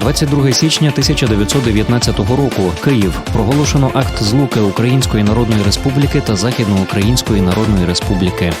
22 січня 1919 року. Київ проголошено акт злуки Української Народної Республіки та Західноукраїнської Народної Республіки.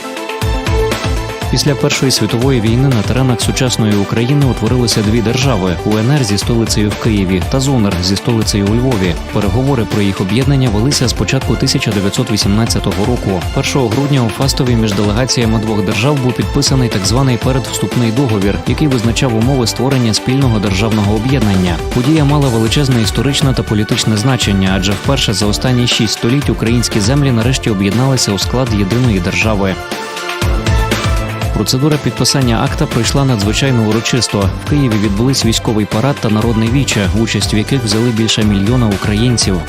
Після Першої світової війни на теренах сучасної України утворилися дві держави: УНР зі столицею в Києві та ЗУНР зі столицею у Львові. Переговори про їх об'єднання велися з початку 1918 року. 1 грудня у Фастові між делегаціями двох держав був підписаний так званий передвступний договір, який визначав умови створення спільного державного об'єднання. Подія мала величезне історичне та політичне значення, адже вперше за останні шість століть українські землі нарешті об'єдналися у склад єдиної держави. Процедура підписання акта пройшла надзвичайно урочисто. В Києві відбулись військовий парад та народне віче, участь в яких взяли більше мільйона українців.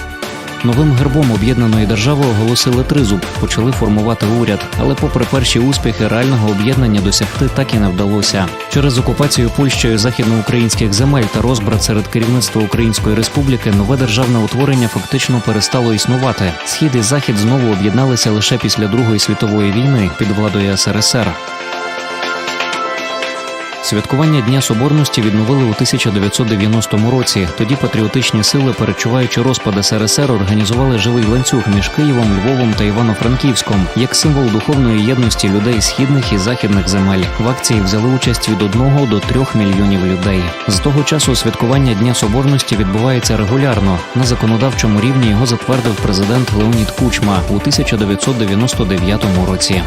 Новим гербом об'єднаної держави оголосили тризуб, почали формувати уряд. Але, попри перші успіхи, реального об'єднання досягти так і не вдалося. Через окупацію Польщею західноукраїнських земель та розбрат серед керівництва Української республіки нове державне утворення фактично перестало існувати. Схід і захід знову об'єдналися лише після Другої світової війни під владою СРСР. Святкування Дня Соборності відновили у 1990 році. Тоді патріотичні сили, перечуваючи розпад СРСР, організували живий ланцюг між Києвом, Львовом та Івано-Франківськом як символ духовної єдності людей східних і західних земель. В акції взяли участь від 1 до 3 мільйонів людей. З того часу святкування Дня Соборності відбувається регулярно. На законодавчому рівні його затвердив президент Леонід Кучма у 1999 році.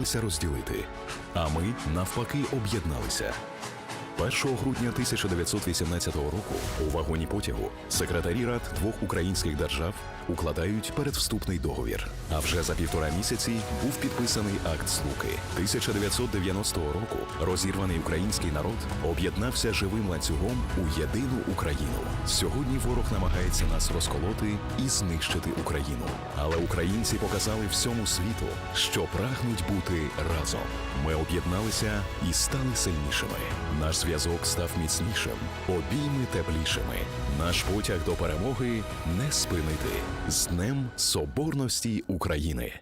Намагалися розділити, а ми навпаки об'єдналися. 1 грудня 1918 року у вагоні потягу секретарі рад двох українських держав укладають передвступний договір. А вже за півтора місяці був підписаний акт злуки. 1990 року розірваний український народ об'єднався живим ланцюгом у єдину Україну. Сьогодні ворог намагається нас розколоти і знищити Україну. Але українці показали всьому світу, що прагнуть бути разом. Ми об'єдналися і стали сильнішими. Наш зв'язок став міцнішим, обійми теплішими. Наш потяг до перемоги не спинити з Днем Соборності України.